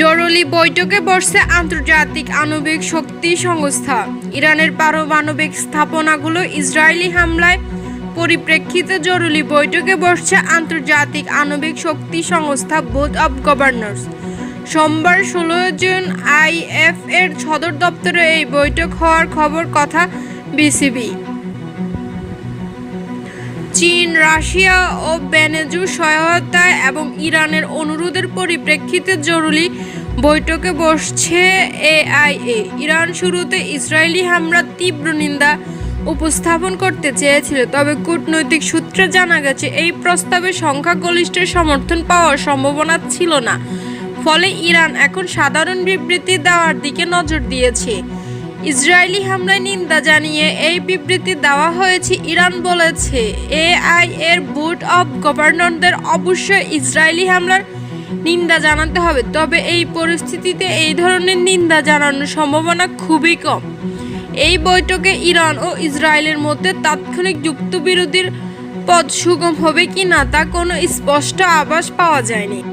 জরুরি বৈঠকে বসছে আন্তর্জাতিক আণবিক শক্তি সংস্থা। ইরানের পারমাণবিক স্থাপনাগুলো ইসরায়েলি হামলায় পরিপ্রেক্ষিতে জরুরি বৈঠকে বসছে আন্তর্জাতিক আণবিক শক্তি সংস্থা বোর্ড অব গভর্নর্স। সোমবার ষোলো জুন আইএফ এর সদর দপ্তরে এই বৈঠক হওয়ার খবর কথা বিসিবি। চীন, রাশিয়া ও বেনেজু সহায়তায় এবং ইরানের অনুরোধের পরিপ্রেক্ষিতে জরুরি বৈঠকে বসছে এআইএ। ইরান শুরুতে ইসরায়েলি হামলার তীব্র নিন্দা উপস্থাপন করতে চেয়েছিল, তবে কূটনৈতিক সূত্রে জানা গেছে, এই প্রস্তাবে সংখ্যাগরিষ্ঠের সমর্থন পাওয়ার সম্ভাবনা ছিল না। ফলে ইরান এখন সাধারণ বিবৃতি দেওয়ার দিকে নজর দিয়েছে। ইসরায়েলি হামলায় নিন্দা জানিয়ে এই বিবৃতি দেওয়া হয়েছে, ইরান বলেছে, এআই এর বোর্ড অব গভর্নরদের অবশ্যই ইসরায়েলি হামলার নিন্দা জানাতে হবে, তবে এই পরিস্থিতিতে এই ধরনের নিন্দা জানানোর সম্ভাবনা খুবই কম। এই বৈঠকে ইরান ও ইসরায়েলের মধ্যে তাৎক্ষণিক যুক্তবিরোধীর পথ সুগম হবে কি না তা কোনো স্পষ্ট আভাস পাওয়া যায়নি।